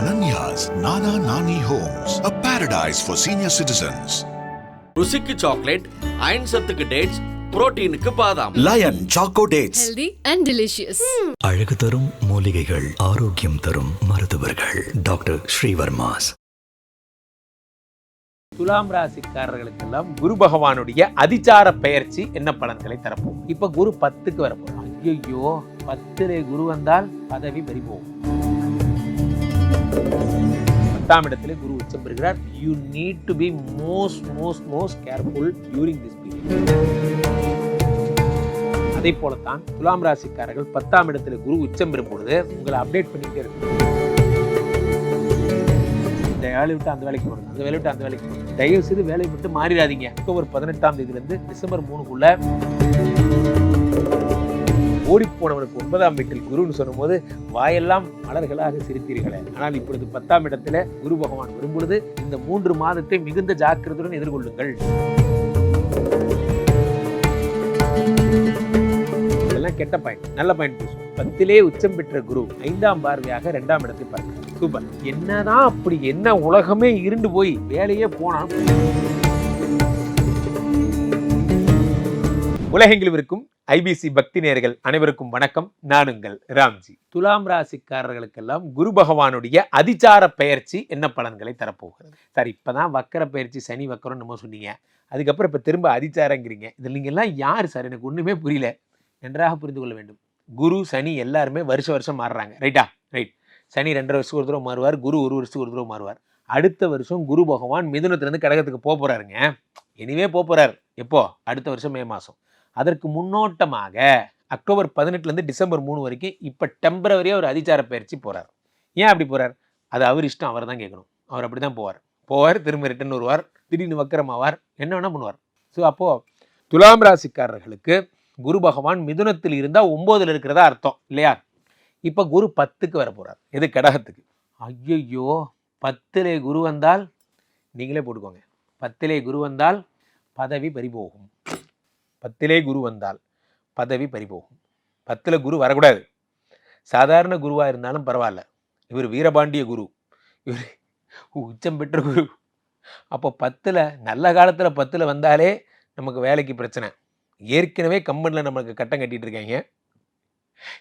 Ananya's Nana Nani Homes, a paradise for senior citizens. ருசிக்கு chocolate iron சத்துக்கு dates புரோட்டீனுக்கு பாதாம். Lion choco dates healthy and delicious. அழகு தரும் மூலிகைகள் ஆரோக்கியம் தரும் மருத்துவர்கள். டாக்டர் ஸ்ரீவர்மாஸ். துலாம் ராசிக்காரர்களுக்கெல்லாம் குரு பகவானுடைய அதிச்சார பெயர்ச்சி என்ன பலன்களை தரப்போம் இப்ப குரு பத்துக்கு வரப்போம் ஐயோ பத்திலே குரு வந்தால் பதவி பறிபோகும். பத்தாம் இடத்துல குரு உச்சம் பெறுகிறார். You need to be most most most careful during this period அதே போலத்தான் துலாம் ராசிக்காரர்கள் பத்தாம் இடத்துல குரு உச்சம் பெறும் பொழுது உங்களை அப்டேட் பண்ணிட்டே இருக்கும் இந்த வேலையை விட்டு அந்த வேலைக்கு போகணும் அந்த வேலையை விட்டு அந்த வேலைக்கு போகணும் தயவு செய்து வேலையை விட்டு மாறிடாதீங்க. அக்டோபர் பதினெட்டாம் தேதியிலேருந்து டிசம்பர் மூணுக்குள்ள ஓடிப்போனவனுக்கு ஒன்பதாம் வீட்டில் குருன்னு சொல்லும்போது வாயெல்லாம் மலர்களாக சிரித்தீர்களே. ஆனால் இப்பொழுது பத்தாம் இடத்துல குரு பகவான் வரும்பொழுது இந்த மூன்று மாதத்தை மிகுந்த ஜாக்கிரதையுடன் எதிர்கொள்ளுங்கள். இதெல்லாம் கெட்ட பாயிண்ட். நல்ல பாயிண்ட் பேசுவோம். பத்திலே உச்சம் பெற்ற குரு ஐந்தாம் பார்வையாக இரண்டாம் இடத்தை பார்க்கிறார். சூப்பர். என்னதான் அப்படி என்ன உலகமே இருண்டு போய் வேலையே போனா உலகெங்கிலும் இருக்கும் ஐபிசி பக்தி நேர்கள் அனைவருக்கும் வணக்கம். நான் உங்கள் ராம்ஜி. துலாம் ராசிக்காரர்களுக்கெல்லாம் குரு பகவானுடைய அதிச்சார பெயர்ச்சி என்ன பலன்களை தரப்போகிறது? சார் இப்பதான் வக்கர பயிற்சி சனி வக்கரம் நம்ம சொன்னீங்க. அதுக்கப்புறம் இப்போ திரும்ப அதிச்சாரங்கிறீங்க. இதில் நீங்கள்லாம் யார் சார்? எனக்கு ஒன்றுமே புரியல. நன்றாக புரிந்து கொள்ள வேண்டும். குரு சனி எல்லாருமே வருஷ வருஷம் மாறுறாங்க. ரைட்டா? ரைட். சனி ரெண்டரை வருஷத்துக்கு ஒரு தடவை மாறுவார். குரு ஒரு வருஷத்துக்கு ஒரு தடவை மாறுவார். அடுத்த வருஷம் குரு பகவான் மிதுனத்துலேருந்து கடகத்துக்கு போக போகிறாருங்க இனிமே போக போகிறார் எப்போ? அடுத்த வருஷம் மே மாதம் அதற்கு முன்னோட்டமாக அக்டோபர் பதினெட்டுலேருந்து டிசம்பர் மூணு வரைக்கும் இப்போ டெம்பரவரியாக ஒரு அதிச்சார பயிற்சி போகிறார் ஏன் அப்படி போகிறார் அது அவர் இஷ்டம் அவர் தான் கேட்கணும். அவர் அப்படி தான் போவார். போவார் திரும்ப ரிட்டன் வருவார் திடீர்னு வக்கரமாவார் என்ன வேணால் பண்ணுவார். ஸோ அப்போது துலாம் ராசிக்காரர்களுக்கு குரு பகவான் மிதுனத்தில் இருந்தால் ஒம்போதில் இருக்கிறதா அர்த்தம் இல்லையா? இப்போ குரு பத்துக்கு வர போகிறார் எது? கடகத்துக்கு. ஐயையோ! பத்திலே குரு வந்தால் நீங்களே போட்டுக்கோங்க. பத்திலே குரு வந்தால் பதவி பறிபோகும். பத்திலே குரு வந்தால் பதவி பறிபோகும். பத்தில் குரு வரக்கூடாது. சாதாரண குருவாக இருந்தாலும் பரவாயில்ல. இவர் வீரபாண்டிய குரு. இவர் உச்சம் பெற்ற குரு. அப்போ பத்தில் நல்ல காலத்தில் பத்தில் வந்தாலே நமக்கு வேலைக்கு பிரச்சனை. ஏற்கனவே கம்பெனியில் நமக்கு கட்டம் கட்டிகிட்டு இருக்காங்க.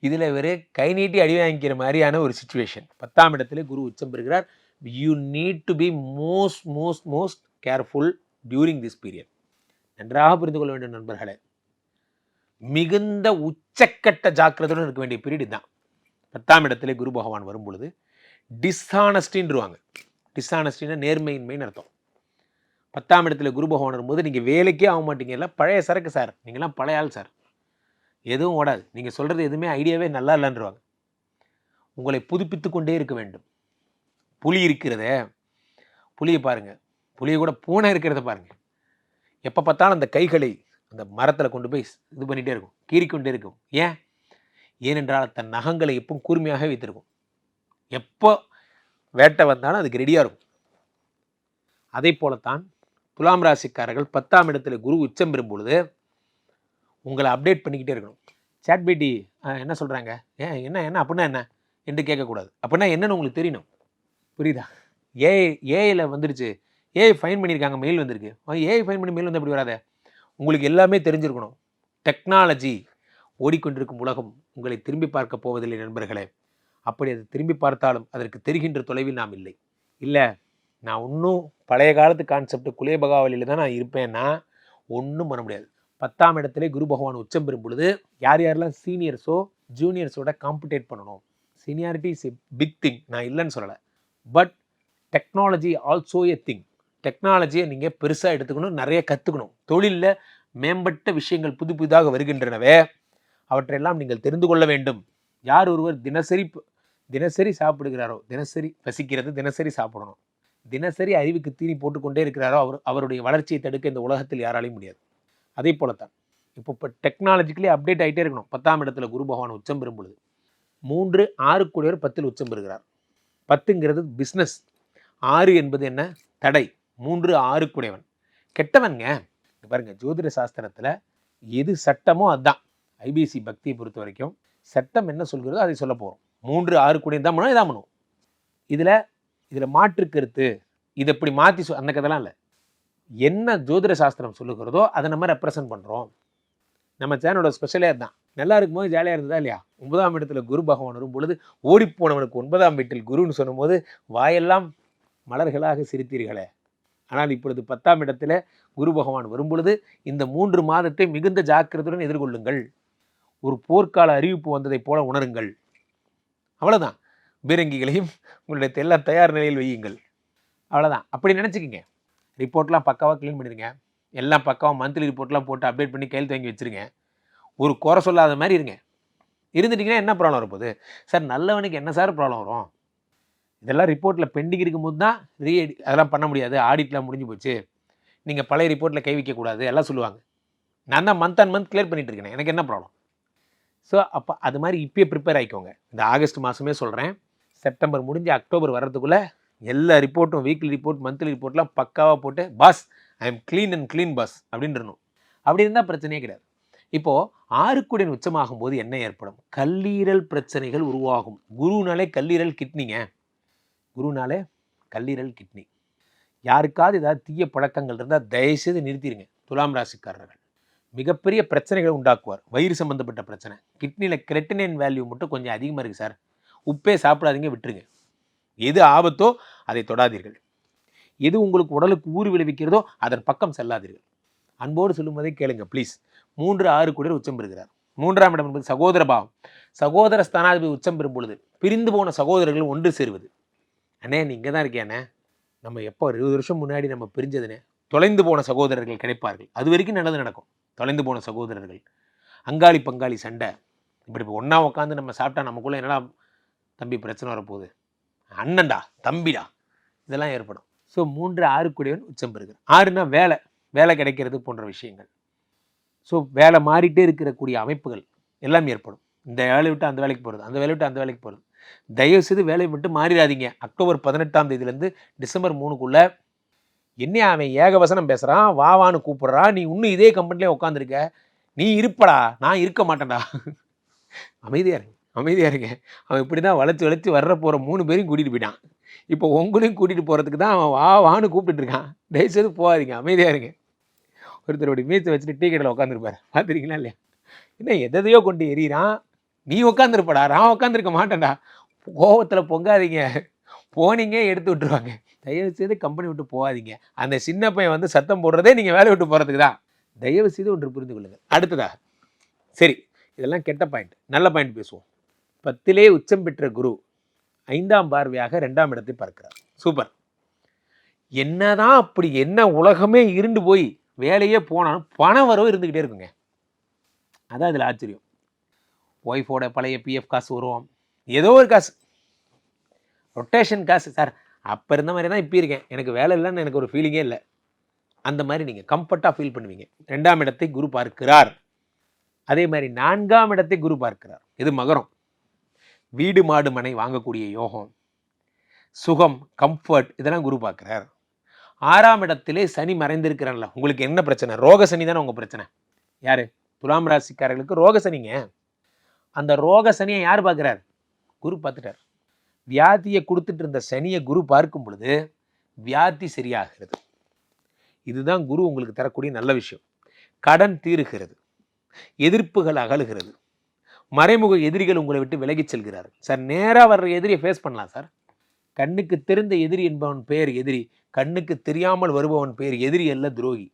இதில் இவர் கை நீட்டி அடி வாங்கிக்கிற மாதிரியான ஒரு சுச்சுவேஷன் பத்தாம் இடத்துல குரு உச்சம் பெறுகிறார். You need to be most most most careful during this period நன்றாக புரிந்து கொள்ள வேண்டும் நண்பர்களே. மிகுந்த உச்சக்கட்ட ஜாக்கிரதையுடன் இருக்க வேண்டிய பீரியட் தான் பத்தாம் இடத்துல குரு பகவான் வரும் பொழுது டிஸ்ஹானஸ்டின்றுவாங்க டிஸ்ஹானஸ்டின்னா நேர்மையின்மைன்னு அர்த்தம். பத்தாம் இடத்துல குரு பகவான் வரும்போது நீங்கள் வேலைக்கே ஆக மாட்டீங்கல்ல பழைய சரக்கு சார் நீங்களாம் பழைய ஆள் சார் எதுவும் ஓடாது. நீங்கள் சொல்கிறது எதுவுமே ஐடியாவே நல்லா இல்லைன்றவாங்க. உங்களை புதுப்பித்து கொண்டே இருக்க வேண்டும். புலி இருக்கிறத. புலியை பாருங்கள் புலியை கூட பூனை இருக்கிறத பாருங்கள் எப்போ பார்த்தாலும் அந்த கைகளை அந்த மரத்தில் கொண்டு போய் இது பண்ணிகிட்டே இருக்கும். கீறிக்கொண்டே இருக்கும். ஏன்? ஏனென்றால் தன் நகங்களை எப்பவும் கூர்மையாக வைத்திருக்கும். எப்போ வேட்டை வந்தாலும் அதுக்கு ரெடியாக இருக்கும். அதே போலத்தான் துலாம் ராசிக்காரர்கள் பத்தாம் இடத்துல குரு உச்சம் பெறும் பொழுது உங்களை அப்டேட் பண்ணிக்கிட்டே இருக்கணும். சாட் பேட்டி என்ன சொல்கிறாங்க ஏன் என்ன என்ன அப்படின்னா என்ன? என்று கேட்கக்கூடாது. அப்படின்னா என்னன்னு உங்களுக்கு தெரியணும். புரியுதா? ஏ ஏஐயில் வந்துடுச்சு ஏஐ ஃபைன் பண்ணியிருக்காங்க மெயில் வந்திருக்கு. ஏஐ ஃபைன் பண்ணி மெயில் வந்து அப்படி வராத? உங்களுக்கு எல்லாமே தெரிஞ்சிருக்கணும். டெக்னாலஜி ஓடிக்கொண்டிருக்கும் உலகம் உங்களை திரும்பி பார்க்க போவதில்லை நண்பர்களே. அப்படி அது திரும்பி பார்த்தாலும் அதற்கு தெரிகின்ற தொலைவில் நாம் இல்லை. இல்லை நான் இன்னும் பழைய காலத்து கான்செப்ட் குலேபகாவலியில் தான் நான் இருப்பேன்னா ஒன்றும் பண்ண முடியாது. பத்தாம் இடத்துல குரு பகவான் உச்சம் பெறும் பொழுது யார் யாரெல்லாம் சீனியர்ஸோ ஜூனியர்ஸோட காம்படேட் பண்ணணும். Seniority is a big thing நான் இல்லைன்னு சொல்லலை. But technology also a thing டெக்னாலஜியை நீங்கள் பெருசாக எடுத்துக்கணும் நிறைய கற்றுக்கணும் தொழிலில் மேம்பட்ட விஷயங்கள் புது புதிதாக வருகின்றனவே அவற்றையெல்லாம் நீங்கள் தெரிந்து கொள்ள வேண்டும். யார் ஒருவர் தினசரி தினசரி சாப்பிடுகிறாரோ தினசரி வசிக்கிறது தினசரி சாப்பிடணும். தினசரி அறிவுக்கு தீனி போட்டுக்கொண்டே இருக்கிறாரோ அவர் அவருடைய வளர்ச்சியை தடுக்க இந்த உலகத்தில் யாராலையும் முடியாது. அதே போலத்தான். இப்போ இப்போ டெக்னாலஜிக்கலி அப்டேட் ஆகிட்டே இருக்கணும். பத்தாம் இடத்துல குரு பகவான் உச்சம் பெறும் பொழுது. மூன்று ஆறு கூடியவர் பத்தில் உச்சம் பெறுகிறார். பத்துங்கிறது பிஸ்னஸ் ஆறு என்பது என்ன? தடை. மூன்று ஆறுக்குடையவன். கெட்டவன்ங்க. பாருங்க ஜோதிட சாஸ்திரத்தில் எது சட்டமோ அதுதான் ஐபிசி பக்தியை பொறுத்த வரைக்கும் சட்டம் என்ன சொல்கிறதோ அதை சொல்ல போகிறோம் மூன்று ஆறு கூடையன் தான் பண்ணுவோம் இதான் பண்ணுவோம். இதில் இதில் மாற்று கருத்து இதை இப்படி மாற்றி சொ அந்த கதைலாம் இல்லை. என்ன ஜோதிட சாஸ்திரம் சொல்லுகிறதோ அதை நம்ம ரெப்ரசன்ட் பண்ணுறோம் நம்ம சேனலோட ஸ்பெஷலே தான் நல்லா இருக்கும்போது ஜாலியாக இருந்ததா இல்லையா? ஒன்பதாம் இடத்துல குரு பகவான் வரும் பொழுது ஓடிப்போனவனுக்கு ஒன்பதாம் வீட்டில் குருன்னு சொல்லும்போது வாயெல்லாம் மலர்களாக சிரித்தீர்களே. ஆனால் இப்பொழுது பத்தாம் இடத்துல குரு பகவான் வரும்பொழுது இந்த மூன்று மாதத்தை மிகுந்த ஜாக்கிரதையுடன் எதிர்கொள்ளுங்கள். ஒரு போர்க்கால அறிவிப்பு வந்ததைப் போல உணருங்கள். அவ்வளோதான் பீரங்கிகளையும் உங்களுடைய எல்லாம் தயார் நிலையில் வையுங்கள். அவ்வளோதான் அப்படி நினச்சிக்கிங்க. ரிப்போர்ட்லாம் பக்காவாக க்ளீன் பண்ணிடுங்க. எல்லாம் பக்காவாக மந்த்லி ரிப்போர்ட்லாம் போட்டு அப்டேட் பண்ணி கையில் தங்கி வச்சிருங்க. ஒரு குறை சொல்லாத மாதிரி இருங்க. இருந்துட்டிங்கன்னா என்ன ப்ராப்ளம் வரப்போகுது? சார் நல்லவனுக்கு என்ன சார் ப்ராப்ளம் வரும்? இதெல்லாம் ரிப்போர்ட்டில் பெண்டிங் இருக்கும்போது தான் ரீ அதெல்லாம் பண்ண முடியாது. ஆடிட்லாம் முடிஞ்சு போச்சு. நீங்கள் பழைய ரிப்போர்ட்டில் கை வைக்கக்கூடாது எல்லாம் சொல்லுவாங்க. நான் தான் மந்த் அண்ட் மந்த் கிளியர் பண்ணிகிட்டு இருக்கேன் எனக்கு என்ன ப்ராப்ளம் ஸோ அப்போ அது மாதிரி இப்போயே ப்ரிப்பேர் ஆகிக்கோங்க இந்த ஆகஸ்ட் மாதமே சொல்கிறேன் செப்டம்பர் முடிஞ்சு அக்டோபர் வர்றதுக்குள்ளே எல்லா ரிப்போர்ட்டும் வீக்லி ரிப்போர்ட் மந்த்லி ரிப்போர்ட்லாம் பக்காவாக போட்டு boss I am clean and clean boss அப்படின்றணும் அப்படி இருந்தால் பிரச்சனையே கிடையாது. இப்போது ஆறுக்குடியின் உச்சமாகும் போது என்ன ஏற்படும்? கல்லீரல் பிரச்சனைகள் உருவாகும். குருனாலே கல்லீரல் கிட்னிங்க. குருனாலே கல்லீரல் கிட்னி யாருக்காவது ஏதாவது தீய பழக்கங்கள் இருந்தால் தயவுசெய்து நிறுத்திடுங்க துலாம் ராசிக்காரர்கள். மிகப்பெரிய பிரச்சனைகளை உண்டாக்குவார். வயிறு சம்பந்தப்பட்ட பிரச்சனை. கிட்னியில் கிரெட்டினின் வேல்யூ மட்டும் கொஞ்சம் அதிகமாக இருக்குது சார். உப்பே சாப்பிடாதீங்க விட்டுருங்க. எது ஆபத்தோ அதை தொடாதீர்கள். எது உங்களுக்கு உடலுக்கு ஊறு விளைவிக்கிறதோ அதன் பக்கம் செல்லாதீர்கள். அன்போடு சொல்லும்போதே கேளுங்க ப்ளீஸ் மூன்று ஆறு குடியர் உச்சம் பெறுகிறார். மூன்றாம் இடம் என்பது சகோதர பாவம். சகோதர ஸ்தானாதிபதி உச்சம் பெறும் பொழுது பிரிந்து போன சகோதரர்கள் ஒன்று சேருவது. அண்ணே நீ இங்கே தான் இருக்கியாண்ணே? நம்ம எப்போ இருபது வருஷம் முன்னாடி நம்ம பிரிஞ்சதுனே தொலைந்து போன சகோதரர்கள் கிடைப்பார்கள். அது வரைக்கும் நல்லது நடக்கும். தொலைந்து போன சகோதரர்கள். அங்காளி பங்காளி சண்டை. இப்படி இப்போ ஒன்றா உட்காந்து நம்ம சாப்பிட்டா நமக்குள்ளே என்னடா தம்பி பிரச்சனை வரப்போகுது? அண்ணன்டா தம்பிடா. இதெல்லாம் ஏற்படும். ஸோ மூன்று ஆறு கூடியவன் உச்சம் பெறுகிறார் ஆறுனா வேலை. வேலை கிடைக்கிறது போன்ற விஷயங்கள். ஸோ வேலை மாறிட்டே இருக்கக்கூடிய அமைப்புகள் எல்லாம் ஏற்படும். இந்த வேலையை விட்டு அந்த வேலைக்கு போகிறது அந்த வேலையை விட்டு அந்த வேலைக்கு போகிறது தயவு செய்து வேலையை மட்டும் மாறிடாதீங்க. அக்டோபர் பதினெட்டாம் தேதியிலேருந்து டிசம்பர் மூணுக்குள்ளே என்ன அவன் ஏகவசனம் பேசுகிறான் வா வான்னு நீ இன்னும் இதே கம்பெனிலே உட்காந்துருக்க நீ இருப்படா நான் இருக்க மாட்டேன்டா. அமைதியாக இருங்க அமைதியாக இருங்க. அவன் இப்படி தான் வளர்த்து வளர்த்து வர்ற போகிற மூணு பேரையும் கூட்டிகிட்டு போயிட்டான். இப்போ உங்களையும் கூட்டிகிட்டு போகிறதுக்கு தான் அவன் வா வான்னு கூப்பிட்டுட்டு இருக்கான். தயவுசெய்து போகாதீங்க அமைதியாக இருங்க. ஒருத்தருடைய மீச்சை வச்சுட்டு டீ கடையில் உட்காந்துருப்பாரு பார்த்துருக்கீங்களா இல்லையா? என்ன எதையோ கொண்டு எறிகிறான் நீ உட்காந்துருப்படா நான் உட்காந்துருக்க மாட்டேன்டா. கோவத்தில் பொங்காதீங்க. போனீங்க எடுத்து விட்டுருவாங்க. தயவு செய்து கம்பெனி விட்டு போகாதீங்க. அந்த சின்ன பையன் வந்து சத்தம் போடுறதே நீங்கள் வேலை விட்டு போகிறதுக்கு தான். தயவு செய்து ஒன்று புரிந்து கொள்ளுங்கள் அடுத்ததாக சரி இதெல்லாம் கெட்ட பாயிண்ட் நல்ல பாயிண்ட் பேசுவோம். பத்திலே உச்சம் பெற்ற குரு ஐந்தாம் பார்வையாக ரெண்டாம் இடத்தை பார்க்கிறார். சூப்பர். என்னதான் அப்படி என்ன உலகமே இருண்டு போய் வேலையே போனாலும் பண வரவு இருந்துக்கிட்டே இருக்குங்க. அதான் இதில் ஆச்சரியம். ஒய்ஃபோட பழைய பிஎஃப் காசு வரும் ஏதோ ஒரு காசு. ரொட்டேஷன் காசு. சார் அப்போ இருந்த மாதிரி தான் இப்போ இருக்கேன். எனக்கு வேலை இல்லைன்னு எனக்கு ஒரு ஃபீலிங்கே இல்லை. அந்த மாதிரி நீங்கள் கம்ஃபர்ட்டாக ஃபீல் பண்ணுவீங்க. ரெண்டாம் இடத்தை குரு பார்க்கிறார். அதே மாதிரி நான்காம் இடத்தை குரு பார்க்கிறார். இது மகரம். வீடு மாடு மனை வாங்கக்கூடிய யோகம். சுகம் கம்ஃபர்ட் இதெல்லாம் குரு பார்க்குறார். ஆறாம் இடத்திலே சனி மறைந்திருக்கிறான்ல உங்களுக்கு என்ன பிரச்சனை? ரோக சனி தானே உங்கள் பிரச்சனை. யார்? துலாம் ராசிக்காரர்களுக்கு ரோக சனிங்க. அந்த ரோக சனியை யார் பார்க்குறார்? குரு பார்த்துட்டார். வியாதியை கொடுத்துட்டு இருந்த சனியை குரு பார்க்கும் பொழுது வியாதி சரியாகிறது. இதுதான் குரு உங்களுக்கு தரக்கூடிய நல்ல விஷயம். கடன் தீருகிறது. எதிர்ப்புகள் அகலுகிறது. மறைமுக எதிரிகள் உங்களை விட்டு விலகிச் செல்கிறார்கள் சார் நேராக வர்ற எதிரியை ஃபேஸ் பண்ணலாம் சார். கண்ணுக்கு தெரிந்த எதிரி என்பவன் பெயர் எதிரி கண்ணுக்கு தெரியாமல் வருபவன் பெயர் எதிரி அல்ல துரோகி.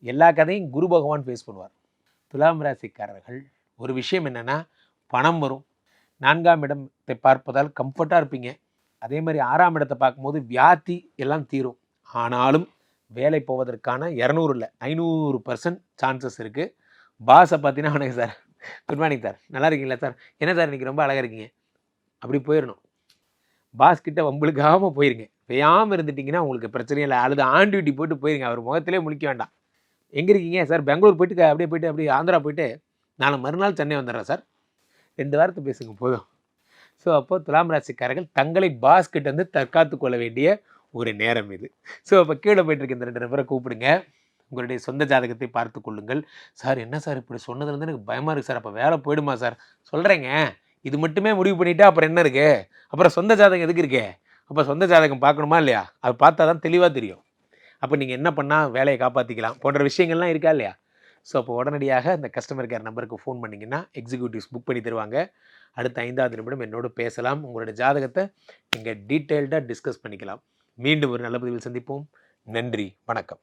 எல்லா கதையும் குரு பகவான் ஃபேஸ் பண்ணுவார். துலாம் ராசிக்காரர்கள் ஒரு விஷயம் என்னென்னா பணம் வரும். நான்காம் இடத்தை பார்ப்பதால் கம்ஃபர்ட்டாக இருப்பீங்க. அதே மாதிரி ஆறாம் இடத்தை பார்க்கும்போது வியாதி எல்லாம் தீரும். ஆனாலும் வேலை போவதற்கான இரநூறு இல்லை ஐநூறு பர்சன்ட் சான்சஸ் இருக்குது பாஸை பார்த்தீங்கன்னா வணக்கம் சார் குட் மார்னிங் சார் நல்லா இருக்கீங்களா சார் என்ன சார் இன்றைக்கி ரொம்ப அழகாக இருக்கீங்க? அப்படி போயிடணும் பாஸ் கிட்ட உங்களுக்காகாமல் போயிருங்க. பெய்யாமல் இருந்துட்டிங்கன்னா உங்களுக்கு பிரச்சனையே இல்லை. அல்லது ஆன் டியூட்டி போயிட்டு போயிருங்க. அவர் முகத்திலே முழிக்க வேண்டாம். எங்கே இருக்கீங்க சார் பெங்களூர் போயிட்டு அப்படியே போயிட்டு அப்படியே ஆந்திரா போயிட்டு நான் மறுநாள் சென்னை வந்துடுறேன் சார். ரெண்டு வாரத்தை பேசுங்க போதும். ஸோ அப்போது துலாம் ராசிக்காரர்கள் தங்களை பாஸ் கிட்ட இருந்து தற்காத்து கொள்ள வேண்டிய ஒரு நேரம் இது. ஸோ அப்போ கீழே போயிட்டு இருக்க இந்த ரெண்டு நபரை கூப்பிடுங்க. உங்களுடைய சொந்த ஜாதகத்தை பார்த்து கொள்ளுங்கள். சார் என்ன சார் இப்படி சொன்னதுலேருந்து எனக்கு பயமாக இருக்குது சார். அப்போ வேலை போயிடுமா சார்? சொல்கிறேங்க இது மட்டுமே முடிவு பண்ணிட்டா அப்புறம் என்ன இருக்குது அப்புறம் சொந்த ஜாதகம் எதுக்கு இருக்கே? அப்போ சொந்த ஜாதகம் பார்க்கணுமா இல்லையா? அது பார்த்தா தான் தெளிவாக தெரியும். அப்போ நீங்கள் என்ன பண்ணால் வேலையை காப்பாற்றிக்கலாம் போன்ற விஷயங்கள்லாம் இருக்கா இல்லையா? ஸோ அப்போ உடனடியாக அந்த கஸ்டமர் கேர் நம்பருக்கு ஃபோன் பண்ணிங்கன்னா எக்ஸிக்யூட்டிவ்ஸ் புக் பண்ணி தருவாங்க. அடுத்த ஐந்தாவது நிமிடம் என்னோடு பேசலாம். உங்களோட ஜாதகத்தை நீங்கள் டீட்டெயில்டாக டிஸ்கஸ் பண்ணிக்கலாம். மீண்டும் ஒரு நல்ல பதிவில் சந்திப்போம். நன்றி. வணக்கம்.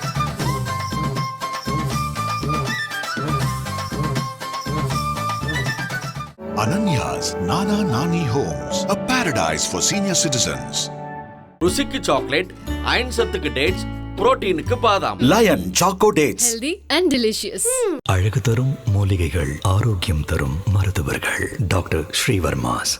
Ananya's Nana Nani Homes, a paradise for senior citizens. ருசிக்கு சாக்லேட் அயன் சத்துக்கு டேட்ஸ் புரோட்டீனுக்கு பாதாம் Lion Choco Dates. healthy and delicious. அழகு தரும் மூலிகைகள் ஆரோக்கியம் தரும் மருத்துவர்கள் டாக்டர் ஸ்ரீவர்மாஸ்